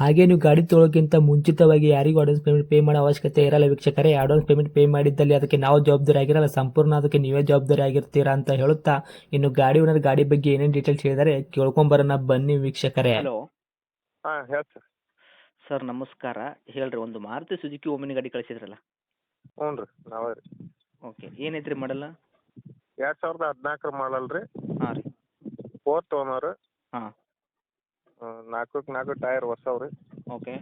ಹಾಗೆ ನೀವು ಗಾಡಿ ತೊಳೋಕ್ಕಿಂತ ಮುಂಚಿತವಾಗಿ ಯಾರಿಗೂ ಅಡ್ವಾನ್ಸ್ ಪೇಮೆಂಟ್ ಪೇ ಮಾಡೋ ಅವಶ್ಯಕತೆ ಇರಲ್ಲ ವೀಕ್ಷಕರೇ. ಅಡ್ವಾನ್ಸ್ ಪೇಮೆಂಟ್ ಪೇ ಮಾಡಿದ್ದಲ್ಲಿ ಅದಕ್ಕೆ ನಾವು ಜವಾಬ್ದಾರಿ ಆಗಿರಲ್ಲ. ಸಂಪೂರ್ಣ ಅದಕ್ಕೆ ನೀವೇ ಜವಾಬ್ದಾರಿ ಆಗಿರ್ತೀರಾ ಅಂತ ಹೇಳುತ್ತಾ ಇನ್ನು ಗಾಡಿ ಓನರ್ ಗಾಡಿ ಬಗ್ಗೆ ಏನೇನು ಡೀಟೇಲ್ಸ್ ಹೇಳಿದರೆ ಕೇಳ್ಕೊಂಬರೋಣ ಬನ್ನಿ ವೀಕ್ಷಕರೇ. ಹಲೋ ಹಾಂ ಹೇಳಿ ಸರ್. ಸರ್ ನಮಸ್ಕಾರ. ಹೇಳ್ರಿ ಒಂದು ಮಾರುತಿ ಸುಜುಕಿ ಓಮಿನಿ ಗಾಡಿ ಕಳಿಸಿದ್ರಲ್ಲ? ಹ್ಞೂ ರೀ ನಾವೇ ರೀ. ಓಕೆ ಏನೈತ್ರಿ ಮಾಡಲ್ಲ? ಎರಡು ಸಾವಿರದ ಹದಿನಾಲ್ಕರ ಮಾಡಲ್ ರೀ. ಹಾಂ ರೀ. ಫೋರ್ತ್ ಓನರ್ ಹಾಂ. ನಾಲ್ಕಕ್ಕೆ ನಾಲ್ಕು ಟೈರ್ ಹೊಸವು ರೀ ಓಕೆ.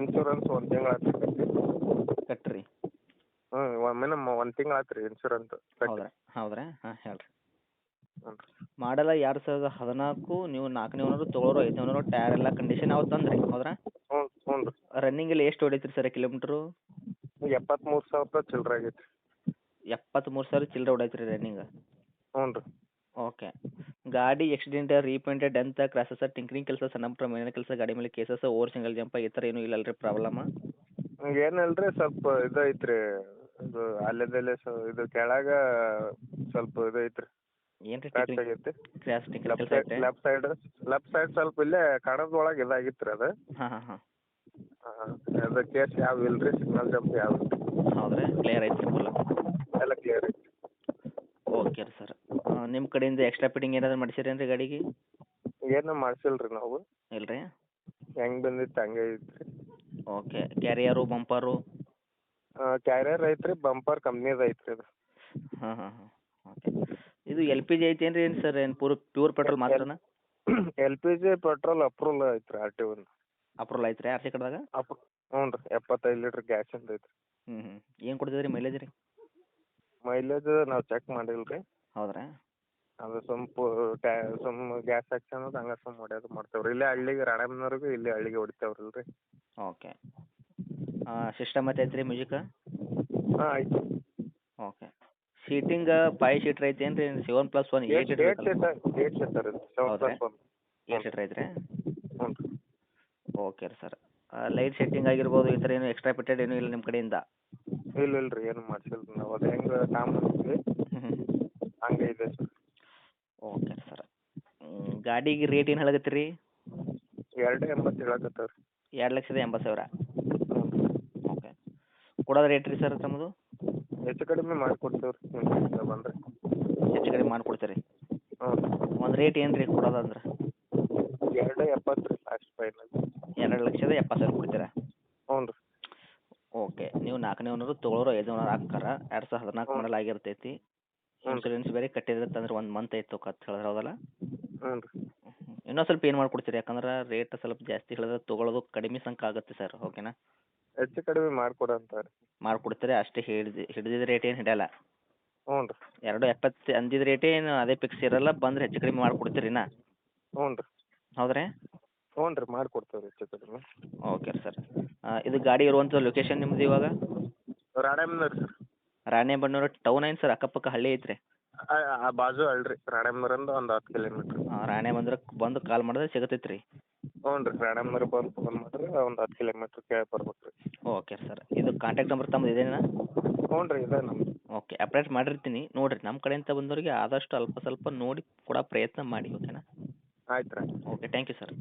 ಇನ್ಶೂರೆನ್ಸ್ ಒಂದು ತಿಂಗಳು ಕಟ್ರಿ. ಹ್ಞೂ ಮಿನಿಮಮ್ ಒಂದು ತಿಂಗಳು ಆತು ರೀ ಇನ್ಶೂರೆನ್ಸ್ ಹೌದ್ರಿ ಹೌದ್ರಾ? ಹಾಂ ಹೇಳ್ರಿ. ಮಾಡಲ್ಲ ಎರಡು ಸಾವಿರದ ಹದಿನಾಲ್ಕು ನೀವು ನಾಲ್ಕನೇ ಓನರು ತೊಗೊಳೋರು ಐದನೇ ಓನರು ಟೈರ್ ಎಲ್ಲ ಕಂಡೀಷನ್ ಅವು ತಂದ್ರಿ ಹೌದ್ರಾ? ಹ್ಞೂ ಹ್ಞೂ ರೀ. ರನ್ನಿಂಗ್ ಎಲ್ಲ ಎಷ್ಟು ಹೊಡೈತ್ರಿ ಸರ್ ಕಿಲೋಮೀಟ್ರು ಎಪ್ಪತ್ತ್ಮೂರು ಸಾವಿರ ರೂಪಾಯಿ ಚಿಲ್ಲರೆ ಆಗೈತೆ ಎಪ್ಪತ್ತ್ಮೂರು ಸಾವಿರ ಚಿಲ್ಲರೆ ಹೊಡೈತ್ರಿ ರನ್ನಿಂಗ್ ಗಾಡಿ ಆಕ್ಸಿಡೆಂಟ್ ರೀಪೇಂಟೆಡ್ ಅಂತ ಕ್ರಾಸಸ್ ಟಿಂಕ್ರಿಂಗ್ ಕೆಲಸ ಸಣ್ಣ ಪುಟ್ಟ ಕೆಲಸ ಗಾಡಿ ಮೇಲೆ ಕೇಸಸ್ ಓವರ್ ಸಿಂಗಲ್ ಜಂಪ್ ಈ ಥರ ಏನೂ ರೀ ಪ್ರಾಬ್ಲಮ್ ಏನಿಲ್ಲ ರೀ ಸ್ವಲ್ಪ ಇದು ಐತ್ರಿ ಇದು ಅಲ್ಲೆದಲ್ಲೇ ಸೊ ಇದು ಕೆಳಗೆ ಸ್ವಲ್ಪ ಇದು ಐತ್ರಿ ಏನ್ ರೀ ಸ್ಕ್ರಾಚ್ ಆಗೈತಿ. ಕ್ರಾಸ್ ಟಿಂಕ್ರಿಂಗ್ ಲೆಫ್ಟ್ ಕೆಲಸ ಸೈಡ್ ಐತೆ? ಲೆಫ್ಟ್ ಸೈಡ್ ಲೆಫ್ಟ್ ಸೈಡ್ ಸ್ವಲ್ಪ ಇಲ್ಲೇ ಕಣದೊಳಗೆ ಇದಾಗಿತ್ತು ರೀ ಅದು. ಹಾಂ ಹಾಂ ಹಾಂ. ಹಾಂ ಅದು ಕೇಸ್ ಯಾವ ಇಲ್ಲ ರೀ ಸಿಗ್ನಲ್ ಜಂಪ್ ಯಾವ ಹೌದ್ರಾ ಕ್ಲಿಯರ್ ಐತೆ ಫುಲ್ ಎಲ್ಲ ಕ್ಲಿಯರ್ ಐತಿ ಓಕೆ ರೀ ಸರ್ ನಿಮ್ಮ ಕಡೆಯಿಂದ ಎಕ್ಸ್ಟ್ರಾ ಫಿಟ್ಟಿಂಗ್ ಏನಾದರೂ ಮಾಡಿಸಿರೇನು ರೀ ಗಾಡಿಗೆ? ಏನು ಮಾಡ್ಸಿಲ್ಲ ರೀ ನಾವು. ಇಲ್ಲ ರೀ ಹೆಂಗೆ ಬಂದಿತ್ತು ಹಂಗೆ ಐತ್ರಿ. ಓಕೆ ಕ್ಯಾರಿಯರು ಬಂಪರು ಕ್ಯಾರಿಯರ್ ಐತ್ರಿ ಬಂಪರ್ ಕಂಪ್ನಿದು ಐತ್ರಿ ಅದು. ಹಾಂ ಹಾಂ ಹಾಂ. ಓಕೆ ಇದು ಎಲ್ ಪಿ ಜಿ ಐತೇನು ರೀ ಏನು ಸರ್ ಏನು pure pure petrol ಮಾತ್ರನಾ? L P G petrol approval ಐತ್ರಿ ಆರ್ ಟಿ ಒನ್ ಅಪ್ರೂವಲ್ ಐತೆ ರೀ ಆರ್ ಸಿ ಕಡೆದಾಗ? ಅಪ್ ಹ್ಞೂ ರೀ ಎಪ್ಪತ್ತೈದು ಲೀಟ್ರ್ ಗ್ಯಾಸ್ ಅಂತ ಐತ್ರಿ. ಹ್ಞೂ ಹ್ಞೂ ಏನು ಕೊಡ್ತದೆ ರೀ ಮೈಲೇಜ್ ರೀ? ಮೈಲೇಜ್ ನಾವು ಚೆಕ್ ಮಾಡಿಲ್ಲ ರೀ ಹೌದ್ರಾ? ಅದು ಸ್ವಲ್ಪ ಟ್ಯಾ ಸುಮ್ ಗ್ಯಾಸ್ ಹಾಕ್ಸ್ಕೊಳೋದು ಹಂಗ ಸುಮ್ ಹೊಡ್ಯೋದು ಮಾಡ್ತೇವ್ರಿ. ಇಲ್ಲೇ ಹಳ್ಳಿಗೆ ರಾಣೆಬೆನ್ನೂರಿಗೆ ಇಲ್ಲೇ ಹಳ್ಳಿಗೆ ಹೊಡಿತೇವ್ರಿಲ್ರಿ. ರೀ ಓಕೆ ಸಿಸ್ಟಮ್ ಮತ್ತೆ ಐತೆ ರೀ ಮ್ಯೂಸಿಕ್ ಹಾಂ ಆಯ್ತು ಓಕೆ. ಸೀಟಿಂಗ್ ಫೈವ್ ಸೀಟ್ರ್ ಏನು ರೀ seven plus one eight seater eight seater eight seater seven ಹೌದ್ರಾ? ಪ್ಲಸ್ ಒನ್ ಏಟ್ ಸೀಟ್ರ್ ಐತೆ ರೀ ಹ್ಞೂ ರೀ. ಓಕೆ ರೀ ಸರ್. ಲೈಟ್ ಸೆಟ್ಟಿಂಗ್ ಆಗಿರ್ಬೋದು ಈ ಥರ ಏನು ಎಕ್ಸ್ಟ್ರಾ ಫಿಟ್ಟೆಡ್ ಏನೂ ಇಲ್ಲ ನಿಮ್ಮ ಕಡೆಯಿಂದ? ಇಲ್ಲ ಇಲ್ಲ ರೀ ಏನು ಮಾಡ್ಸಿಲ್ಲ ರೀ ನಾವು. ಅದು ಹೆಂಗೆ ಹ್ಞೂ ಹಂಗೆ ಇದೆ ಸರ್. Okay sir. ಗಾಡಿಗೆ ರೇಟ್ ಏನು ಹೇಳಕತ್ತೀರಿ? ಎರಡು ಎಂಬತ್ತು ಹೇಳಕತ್ತಾವ ರೀ ಎರಡು ಲಕ್ಷದ ಎಂಬತ್ತು ಸಾವಿರ? ಓಕೆ. ಕೊಡೋದು ರೇಟ್ ರೀ ಸರ್ ತಮ್ಮದು ಹೆಚ್ಚು ಕಡಿಮೆ ಮಾಡಿಕೊಡ್ತೇವೆ ರೀ ನಿಮ್ಮ ಬಂದರೆ. ಹೆಚ್ಚು ಕಡಿಮೆ ಮಾಡಿಕೊಡ್ತೀರಿ? ಹ್ಞೂ ಒಂದು ರೇಟ್ ಏನು ರೀ ಕೊಡೋದಂದ್ರೆ ಎರಡು ಎಪ್ಪತ್ತು ರೀ ಲಾಸ್ಟ್ ಫೈನಲ್ ಎರಡು ಲಕ್ಷದ ಎಪ್ಪತ್ತು ಸಾವಿರ ಕೊಡ್ತೀರಾ? ಹ್ಞೂ ರೀ ಓಕೆ ನೀವು ನಾಲ್ಕನೇ ಓನರು ತೊಗೊಳೋರು ಐದು ಓನರ್ ಆಗ್ತಾರ ಎರಡು ಸಾವಿರದ ಹದಿನಾಲ್ಕು. ಮಾಡಲ್ ಆಗಿರ್ತೈತಿ. ಹ್ಞೂ. ಇನ್ಸೂರೆನ್ಸ್ ಬೇರೆ ಕಟ್ಟಿದ್ರೆ ಒಂದು ಮಂತ್ ಐತೋ ಹೇಳದ್ರ ಹೇಳಿದ್ರೆ ಹೌದಲ್ಲ? ಹ್ಞೂ ರೀ ಇನ್ನೂ ಸ್ವಲ್ಪ ಏನು ಮಾಡ್ಕೊಡ್ತೀರಿ? ಯಾಕಂದ್ರೆ ರೇಟ್ ಸ್ವಲ್ಪ ಜಾಸ್ತಿ ಹೇಳಿದ್ರೆ ತೊಗೊಳೋದು ಕಡಿಮೆ ಸಂಖ್ಯೆ ಆಗುತ್ತೆ ಸರ್ ಓಕೆನಾ ಹೆಚ್ಚು ಕಡಿಮೆ ಮಾಡ್ಕೊಡಂತ ರೀ ಮಾಡ್ಕೊಡ್ತೀರಿ ಅಷ್ಟೇ ಹಿಡಿದು ಹಿಡಿದಿದ್ದ ರೇಟ್ ಏನು ಹಿಡಿಯಲ್ಲ. ಹ್ಞೂ ರೀ. ಎರಡು ಎಪ್ಪತ್ತು ಅಂದಿದ್ದ ರೇಟ್ ಏನು ಅದೇ ಫಿಕ್ಸ್ ಇರಲ್ಲ ಬಂದ್ರೆ ಹೆಚ್ಚು ಕಡಿಮೆ ಮಾಡ್ಕೊಡ್ತೀರಿನಾ ಹ್ಞೂ ರೀ. ಹೌದ್ರಾ? ಹ್ಞೂ ರೀ ಮಾಡಿಕೊಡ್ತೇವೆ ರೀ ಹೆಚ್ಚು ಕಡಿಮೆ. ಓಕೆ ಸರ್ ಇದು ಗಾಡಿ ಇರುವಂಥ ಲೊಕೇಶನ್ ನಿಮ್ದು ಇವಾಗ? ರಾಣೆಬೆನ್ನೂರು ಸರ್. ರಾಣೆಬೆನ್ನೂರು ಟೌನ್ ಏನು ಸರ್ ಅಕ್ಕಪಕ್ಕ ಹಳ್ಳಿ ಐತ್ರಿ? ಆ ಬಾಜು ಅಲ್ರಿ ರಾಣೆಬೆನ್ನೂರಿಂದ ಒಂದು ಹತ್ತು ಕಿಲೋಮೀಟ್ರ್ ರಾಣೆಬೆನ್ನೂರಕ್ಕೆ ಬಂದು ಕಾಲ್ ಮಾಡಿದ್ರೆ ಸಿಗತೈತೆ ರೀ ಹ್ಞೂ ರೀ. ರಾಣೆಬೆನ್ನೂರು ಬಂದು ಫೋನ್ ಮಾಡಿದ್ರೆ ಒಂದು ಹತ್ತು ಕಿಲೋಮೀಟ್ರ್ ಕೇಳಿ ಬರ್ಬೇಕು ರೀ. ಓಕೆ ಸರ್ ಇದು ಕಾಂಟ್ಯಾಕ್ಟ್ ನಂಬರ್ ತಮ್ಮದು ಇದೇನಾ? ಹ್ಞೂ ರೀ ಇದೆ ನಮ್ಮದು ಓಕೆ ಅಪ್ಡೇಟ್ ಮಾಡಿರ್ತೀನಿ. ನೋಡಿರಿ ನಮ್ಮ ಕಡೆಯಿಂದ ಬಂದವರಿಗೆ ಆದಷ್ಟು ಅಲ್ಪ ಸ್ವಲ್ಪ ನೋಡಿ ಕೊಡೋ ಪ್ರಯತ್ನ ಮಾಡಿ ಓಕೆನಾ ಆಯ್ತು ರೀ. Okay thank you sir